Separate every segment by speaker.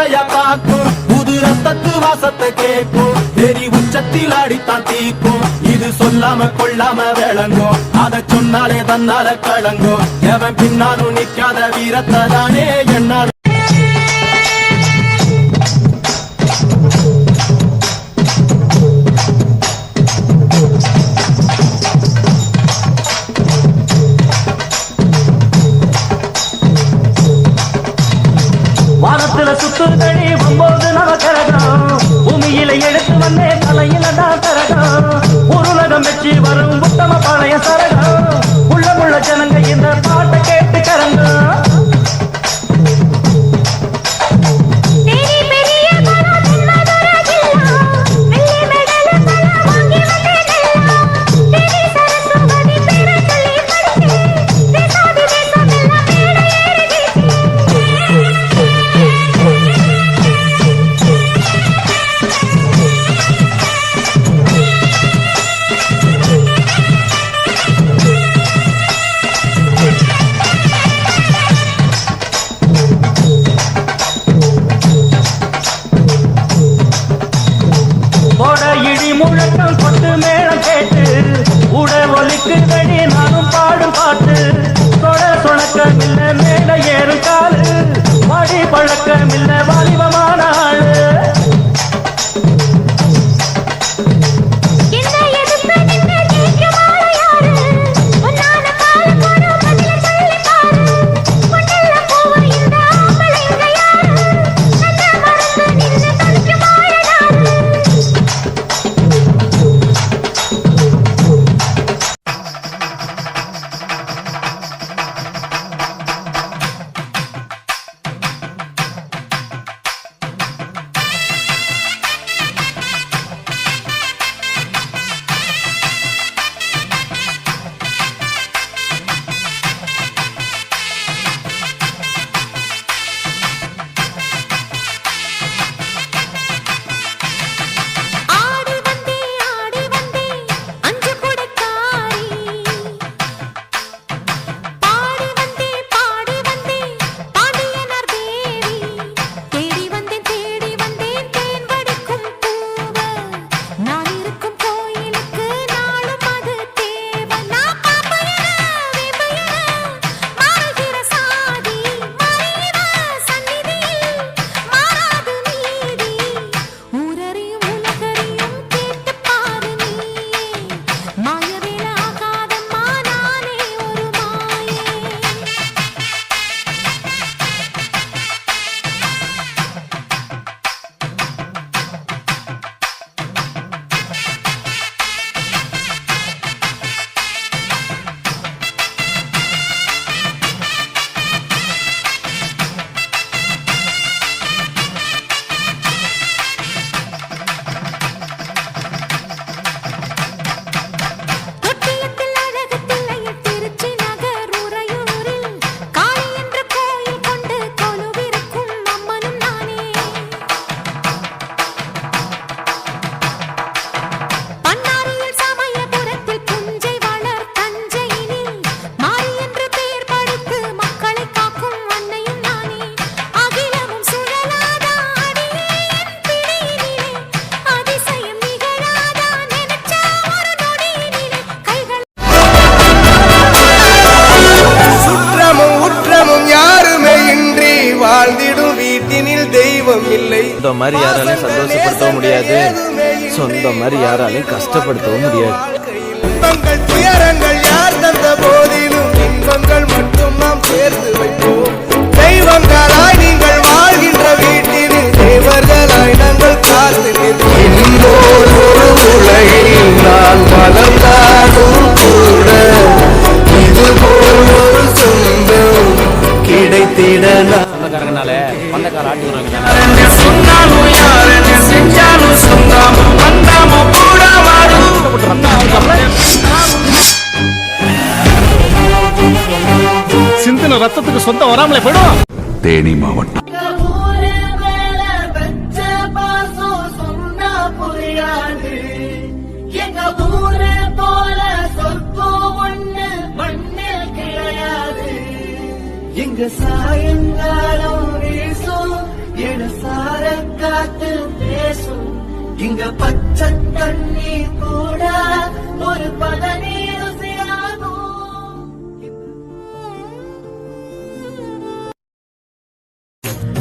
Speaker 1: ரத்தைய தாக்கும் புது ரத்தத்து வாசத்தை கேட்கும். தெரி உச்சத்தில் அடித்தான் தீக்கும். இது சொல்லாம கொள்ளாம விளங்கும். அதை சொன்னாலே தன்னால கலங்கும். எவன் பின்னாலும் நிக்காத வீரத்தை தானே என்னாலும்
Speaker 2: சுத்துதடி ஒன்பது நவ கரகம். பூமியில எடுத்து வந்தே தலையில தான் தரகம் ஒரு உலகம் வரும் உத்தம பழைய சரகம். முழக்கம் கொத்து மேளம் கேட்டு உட ஒலிக்குதடி நானும் பாடும் பாட்டு. சொட சொணக்கமில்லை மேல ஏறும் காலு. துன்பம் இல்லை
Speaker 3: இந்த
Speaker 4: மாதிரி யாராலையும் சந்தோஷப்படுத்தவும் முடியாது. சொந்த மாதிரி யாராலையும் கஷ்டப்படுத்தவும் முடியாது.
Speaker 5: உங்க ரத்தத்துக்கு சொந்தம் வராமலே போயிடும்.
Speaker 6: தேனி மாவட்டம்.
Speaker 7: இங்கு சாயங்காலம் வீசும் இடசார காத்து பேசும். இங்க பச்சை தண்ணி கூட ஒரு பதனி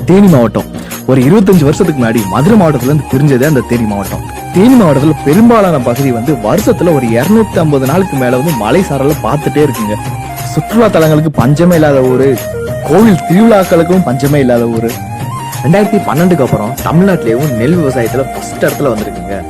Speaker 1: தேனி மாவட்டம். ஒரு இருபத்தஞ்சு வருஷத்துக்கு முன்னாடி மதுரை மாவட்டத்துல இருந்து பிரிஞ்சதே அந்த தேனி மாவட்டம். தேனி மாவட்டத்துல பெரும்பாலான பகுதி வந்து வருஷத்துல ஒரு இருநூத்தி ஐம்பது நாளுக்கு மேல வந்து மலை சாரல பார்த்துட்டே இருக்குங்க. சுற்றுலா தலங்களுக்கு பஞ்சமே இல்லாத ஊரு. கோவில் திருவிழாக்களுக்கும் பஞ்சமே இல்லாத ஊரு. ரெண்டாயிரத்தி பன்னெண்டுக்கு அப்புறம் தமிழ்நாட்டிலேயும் நெல் விவசாயத்துல ஃபர்ஸ்ட் இடத்துல வந்திருக்குங்க.